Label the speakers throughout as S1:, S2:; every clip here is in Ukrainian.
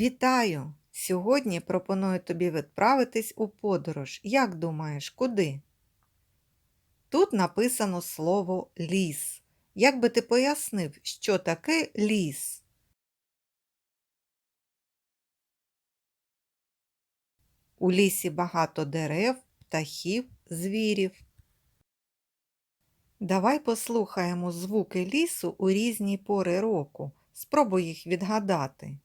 S1: Вітаю! Сьогодні пропоную тобі відправитись у подорож. Як думаєш, куди? Тут написано слово ліс. Як би ти пояснив, що таке ліс? У лісі багато дерев, птахів, звірів. Давай послухаємо звуки лісу у різні пори року. Спробуй їх відгадати.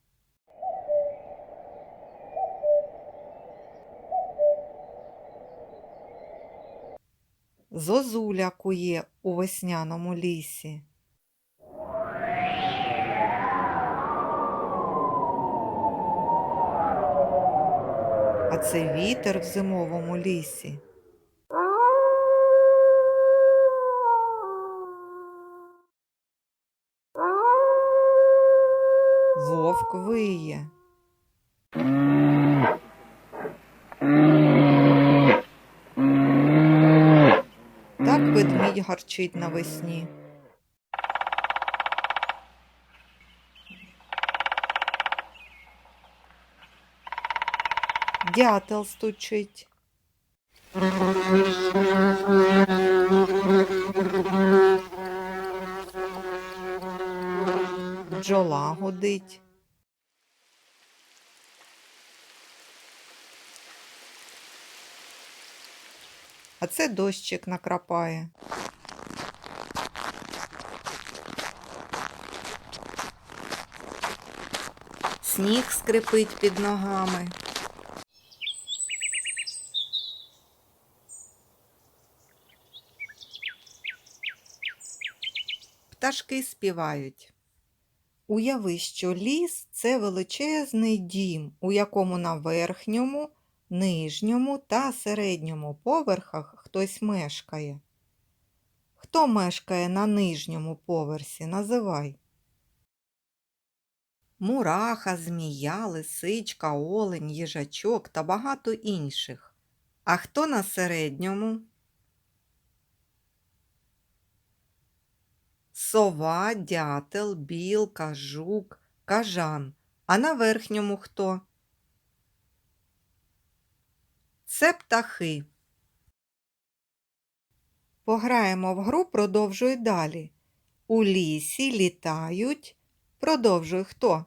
S1: Зозуля кує у весняному лісі. А це вітер в зимовому лісі. Вовк виє. Ведмідь гарчить навесні. Дятел стучить. Бджола гудить. А це дощик накрапає. Сніг скрипить під ногами. Пташки співають. Уяви, що ліс це величезний дім, у якому на верхньому, нижньому та середньому поверхах хтось мешкає. Хто мешкає на нижньому поверсі? Називай. Мураха, змія, лисичка, олень, їжачок та багато інших. А хто на середньому? Сова, дятел, білка, жук, кажан. А на верхньому хто? Це птахи. Пограємо в гру, продовжуй далі. У лісі літають. Продовжуй хто?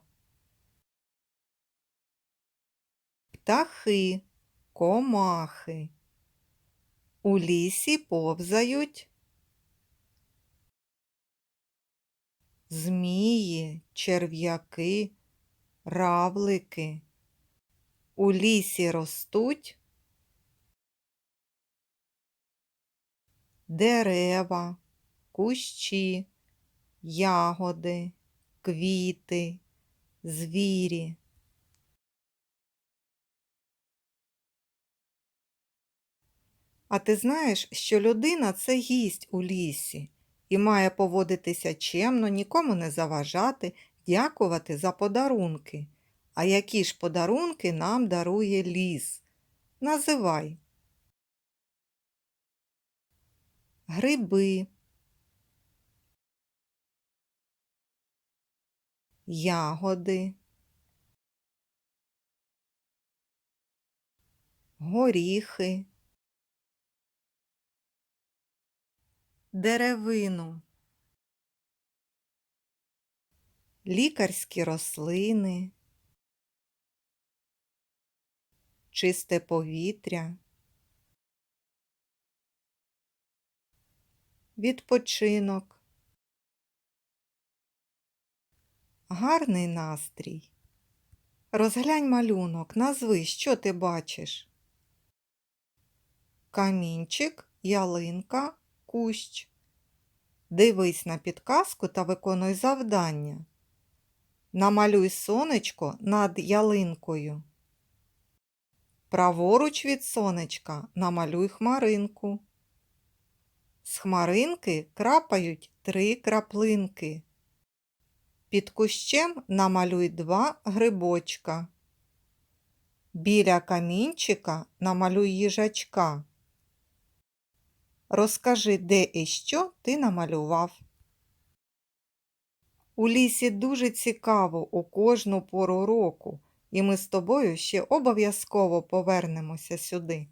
S1: Птахи, комахи. У лісі повзають. Змії, черв'яки, равлики. У лісі ростуть дерева, кущі, ягоди, квіти, звірі. А ти знаєш, що людина це гість у лісі і має поводитися чемно, нікому не заважати, дякувати за подарунки. А які ж подарунки нам дарує ліс? Називай. Гриби, ягоди, горіхи, деревину, лікарські рослини, чисте повітря, відпочинок, гарний настрій. Розглянь малюнок, назви, що ти бачиш. Камінчик, ялинка, кущ. Дивись на підказку та виконуй завдання. Намалюй сонечко над ялинкою. Праворуч від сонечка намалюй хмаринку. Хмаринки крапають три краплинки. Під кущем намалюй два грибочка. Біля камінчика намалюй їжачка. Розкажи, де і що ти намалював. У лісі дуже цікаво у кожну пору року. і ми з тобою ще обов'язково повернемося сюди.